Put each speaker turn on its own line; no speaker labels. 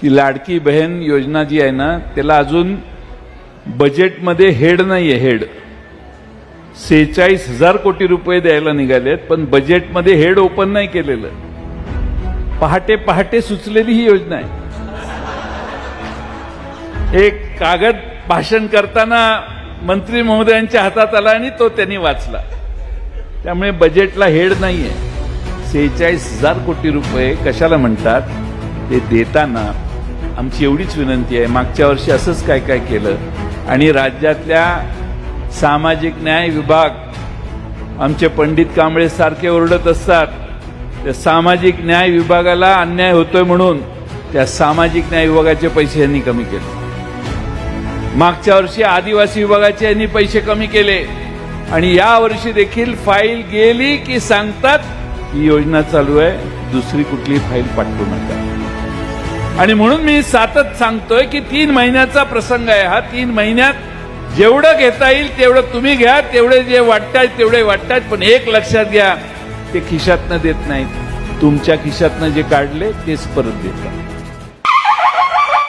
की लाडकी बहीण योजना जी आहे ना त्याला अजून बजेटमध्ये हेड नाही आहे हेड. सेहेचाळीस हजार कोटी रुपये द्यायला निघालेत पण बजेटमध्ये हेड ओपन नाही केलेलं. पहाटे पहाटे सुचलेली ही योजना आहे. एक कागद भाषण करताना मंत्री महोदयांच्या हातात आला आणि तो त्यांनी वाचला. त्यामुळे बजेटला हेड नाहीये. सेहेचाळीस हजार कोटी रुपये कशाला म्हणतात? ते देताना आमची एवढीच विनंती आहे. मागच्या वर्षी असंच काय काय केलं. आणि राज्यातल्या सामाजिक न्याय विभाग आमचे पंडित कांबळे सारखे ओरडत असतात. त्या सामाजिक न्याय विभागाला अन्याय होतोय म्हणून त्या सामाजिक न्याय विभागाचे पैसे यांनी कमी केले. मागच्या वर्षी आदिवासी विभागाचे यांनी पैसे कमी केले. आणि या वर्षी देखील फाईल गेली की सांगतात ही योजना चालू आहे. दुसरी कुठली फाईल पाठवू नका. आणि म्हणून मी सातत सांगतोय की तीन महिन्याचा प्रसंग आहे हा. तीन महिन्यात जेवढं घेता येईल तेवढं तुम्ही घ्या. तेवढे जे वाटतायत तेवढे वाटतायत. पण एक लक्षात घ्या ते खिशातनं देत नाहीत. तुमच्या खिशातनं जे काढले तेच परत देतात.